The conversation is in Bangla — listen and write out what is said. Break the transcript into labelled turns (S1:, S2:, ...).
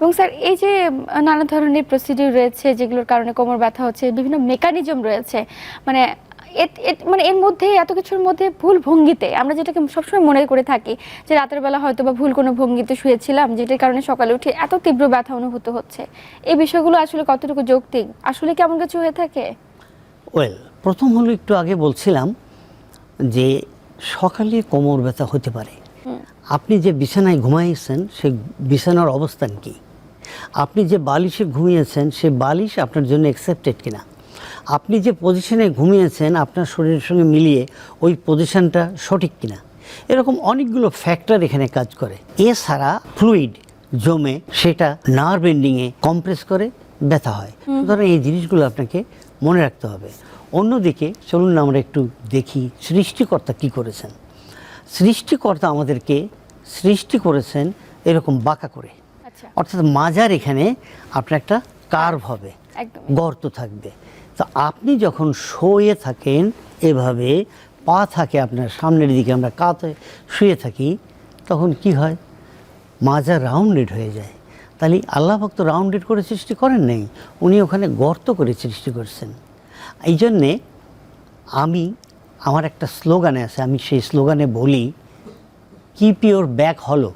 S1: এবং স্যার এই যে নানা ধরনের প্রসিডিউর রয়েছে যেগুলোর কারণে কোমর ব্যথা হচ্ছে বিভিন্ন মেকানিজম রয়েছে মানে মানে এর মধ্যে এত কিছুর মধ্যে ভুল ভঙ্গিতে আমরা যেটাকে সবসময় মনে করে থাকি যে রাতের বেলা হয়তো বা ভুল কোনো ভঙ্গিতে শুয়েছিলাম যেটার কারণে সকালে উঠে এত তীব্র ব্যথা অনুভূত হচ্ছে। এই বিষয়গুলো আসলে কতটুকু যৌক্তিক? আসলে কেমন কিছু হয়ে থাকে?
S2: ওয়েল প্রথম হলো একটু আগে বলছিলাম যে সকালে কোমর ব্যথা হতে পারে। আপনি যে বিছানায় ঘুমাইয়েছেন সেই বিছানার অবস্থান কি? আপনি যে বালিশে ঘুমিয়েছেন সে বালিশ আপনার জন্য অ্যাকসেপ্টেড কিনা? আপনি যে পজিশনে ঘুমিয়েছেন আপনার শরীরের সঙ্গে মিলিয়ে ওই পজিশনটা সঠিক কিনা? এরকম অনেকগুলো ফ্যাক্টর এখানে কাজ করে। এছাড়া ফ্লুইড জমে সেটা নার্ভ এন্ডিংয়ে কম্প্রেস করে ব্যথা হয়। সুতরাং এই জিনিসগুলো আপনাকে মনে রাখতে হবে। অন্যদিকে চলুন না আমরা একটু দেখি সৃষ্টিকর্তা কি করেছেন। সৃষ্টিকর্তা আমাদেরকে সৃষ্টি করেছেন এরকম বাঁকা করে। অর্থাৎ মাজার এখানে আপনার একটা কার্ভ হবে গর্ত থাকবে। তো আপনি যখন শুয়ে থাকেন এভাবে পা থাকে আপনার সামনের দিকে আমরা কাতে শুয়ে থাকি তখন কি হয়? মাজা রাউন্ডেড হয়ে যায়। তাহলে আল্লাহ ভক্ত রাউন্ডেড করে সৃষ্টি করেন নাই উনি ওখানে গর্ত করে সৃষ্টি করছেন। এই জন্যে আমি আমার একটা স্লোগানে আছে আমি সেই স্লোগানে বলি কিপ ইউর ব্যাক হলো